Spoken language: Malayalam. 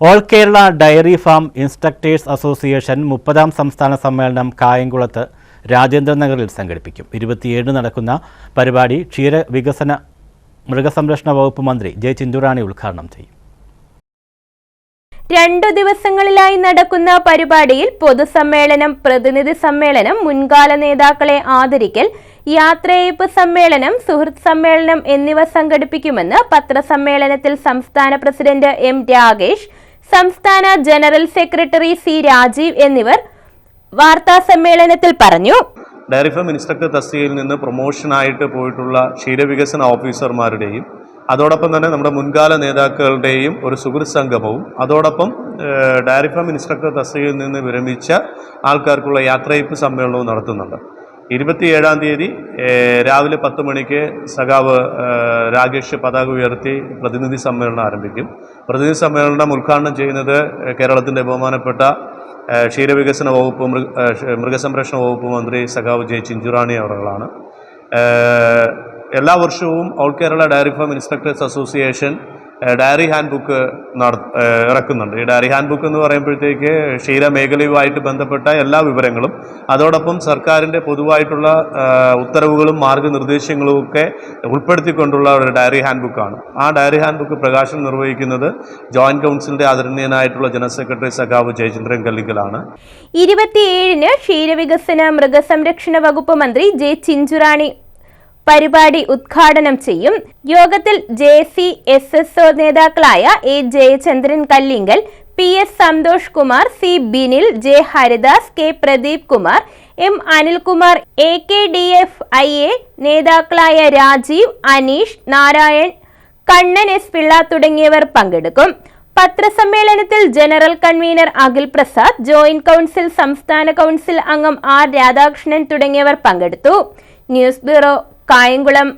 All Kerala dairy farm instructors association മുപ്പതാം സംസ്ഥാന സമ്മേളനം കായംകുളത്ത് രാജേന്ദ്രനഗറിൽ സംഘടിപ്പിക്കും. ഇരുപത്തിയേഴ് നടക്കുന്ന പരിപാടി ക്ഷീര വികസന മൃഗസംരക്ഷണ വകുപ്പ് മന്ത്രി ജെ ചിന്തുറാണി ഉദ്ഘാടനം ചെയ്യും. രണ്ടു ദിവസങ്ങളിലായി നടക്കുന്ന പരിപാടിയിൽ പൊതുസമ്മേളനം പ്രതിനിധി സമ്മേളനം മുൻകാല നേതാക്കളെ ആദരിക്കൽ യാത്രയയപ്പ് സമ്മേളനം സുഹൃത്ത് സമ്മേളനം എന്നിവ സംഘടിപ്പിക്കുമെന്ന് പത്രസമ്മേളനത്തിൽ സംസ്ഥാന പ്രസിഡന്റ് എം രാഗേഷ് സംസ്ഥാന ജനറൽ സെക്രട്ടറി സി രാജീവ് എന്നിവർ വാർത്താ സമ്മേളനത്തിൽ പറഞ്ഞു. ഡയറി ഫാം ഇൻസ്ട്രക്ടർ തസ്തികയിൽ നിന്ന് പ്രൊമോഷനായിട്ട് പോയിട്ടുള്ള ക്ഷീരവികസന ഓഫീസർമാരുടെയും അതോടൊപ്പം തന്നെ നമ്മുടെ മുൻകാല നേതാക്കളുടെയും ഒരു സുഹൃത്ത് സംഗമവും അതോടൊപ്പം ഡയറി ഫാം ഇൻസ്ട്രക്ടർ തസ്തികയിൽ നിന്ന് വിരമിച്ച ആൾക്കാർക്കുള്ള യാത്രയപ്പ് സമ്മേളനവും നടത്തുന്നുണ്ട്. ഇരുപത്തിയേഴാം തീയതി രാവിലെ പത്ത് മണിക്ക് സഖാവ് രാകേഷ് പതാക ഉയർത്തി പ്രതിനിധി സമ്മേളനം ആരംഭിക്കും. പ്രതിനിധി സമ്മേളനം ഉദ്ഘാടനം ചെയ്യുന്നത് കേരളത്തിന്റെ ബഹുമാനപ്പെട്ട ക്ഷീരവികസന വകുപ്പ് മൃഗ മൃഗസംരക്ഷണ വകുപ്പ് മന്ത്രി സഖാവ് ജെ ചിഞ്ചുറാണി അവറുകളാണ്. എല്ലാ വർഷവും all Kerala dairy farm inspectors association dairy handbook നട ഇറക്കുന്നുണ്ട്. ഈ ഡയറി ഹാൻഡ് ബുക്ക് എന്ന് പറയുമ്പോഴത്തേക്ക് ക്ഷീര മേഖലയുമായിട്ട് ബന്ധപ്പെട്ട എല്ലാ വിവരങ്ങളും അതോടൊപ്പം സർക്കാരിന്റെ പൊതുവായിട്ടുള്ള ഉത്തരവുകളും മാർഗനിർദ്ദേശങ്ങളും ഒക്കെ ഉൾപ്പെടുത്തിക്കൊണ്ടുള്ള ഒരു ഡയറി ഹാൻഡ് ബുക്കാണ് ആ ഡയറി ഹാൻഡ് ബുക്ക് പ്രകാശനം നിർവഹിക്കുന്നത് ജോയിന്റ് കൗൺസിലിന്റെ ആദരണീയനായിട്ടുള്ള ജനറൽ സെക്രട്ടറി സഖാവ് ജയചന്ദ്രൻ കല്ലിക്കലാണ്. ഇരുപത്തിയേഴിന് ക്ഷീരവികസന മൃഗസംരക്ഷണ വകുപ്പ് മന്ത്രി ജെ ചിഞ്ചുറാണി പരിപാടി ഉദ്ഘാടനം ചെയ്യും. യോഗത്തിൽ J C S S O നേതാക്കളായ A Jayachandran Kallingal P S Santhosh Kumar C Binil J Haridas K Pradeep Kumar M Anilkumar A K D F I A നേതാക്കളായ രാജീവ് അനീഷ് നാരായൺ കണ്ണൻ എസ് പിള്ള തുടങ്ങിയവർ പങ്കെടുക്കും. പത്രസമ്മേളനത്തിൽ general convener Akhil Prasad joint council സംസ്ഥാന കൗൺസിൽ അംഗം ആർ രാധാകൃഷ്ണൻ തുടങ്ങിയവർ പങ്കെടുത്തു. News bureau Kayamkulam